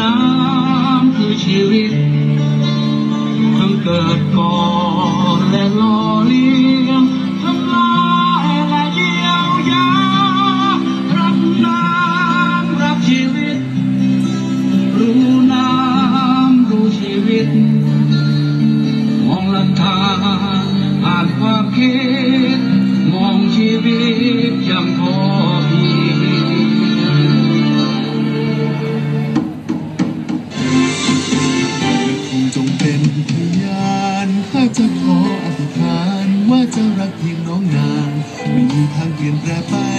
น้ำคือชีวิตทั้งเกิดก่อนและรอเลี้ย มีท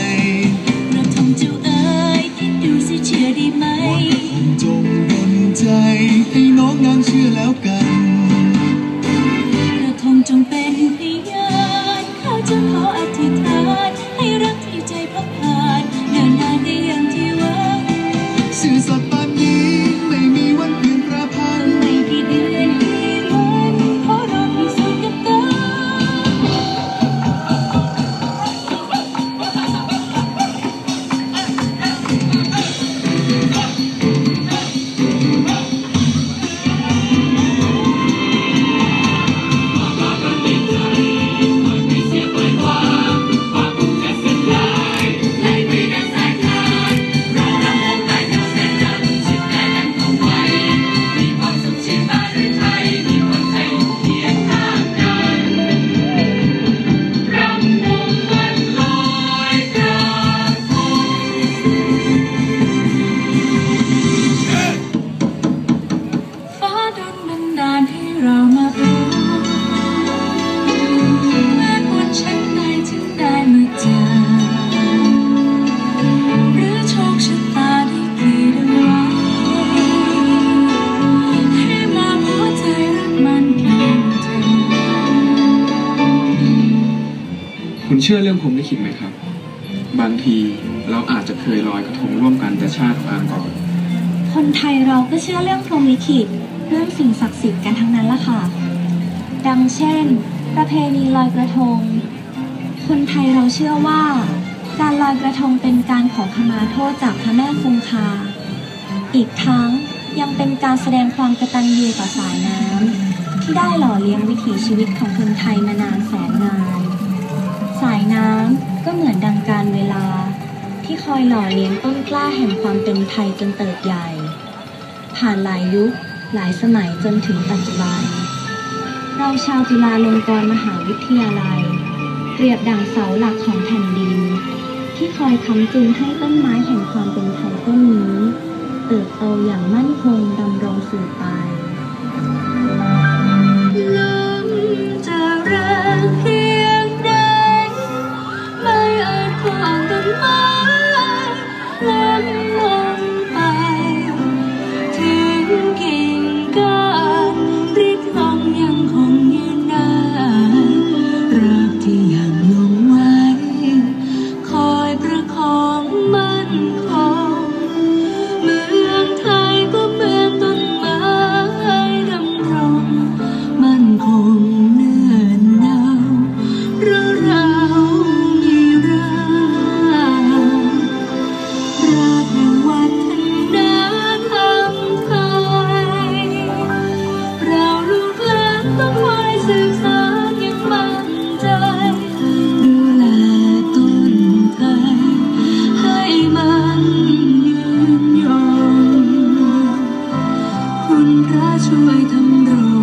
เชื่อเรื่องพรมลิขิตไหมครับ บางทีเราอาจจะเคยลอยกระทงร่วมกันแต่ชาติปางก่อน คนไทยเราก็เชื่อเรื่องพรหมลิขิตเรื่องสิ่งศักดิ์สิทธิ์กันทั้งนั้นละค่ะ ดังเช่น ประเพณีลอยกระทง คนไทยเราเชื่อว่า การลอยกระทงเป็นการขอขมาโทษจากพระแม่คงคา อีกทั้งยังเป็นการแสดงความกตัญญูต่อสายน้ำที่ได้หล่อเลี้ยงวิถีชีวิตของคนไทยมานานแสน เวลาที่คอยหล่อเลี้ยงต้นกล้าแห่งความเป็นไทยจนเติบใหญ่ ผ่านหลายยุคหลายสมัยจนถึงปัจจุบัน เราชาวจุฬาลงกรณ์มหาวิทยาลัย เปรียบดังเสาหลักของแผ่นดิน ที่คอยค้ำจุนให้ต้นไม้แห่งความเป็นไทยต้นนี้ เติบโตอย่างมั่นคงดำรงสืบ ยืนยง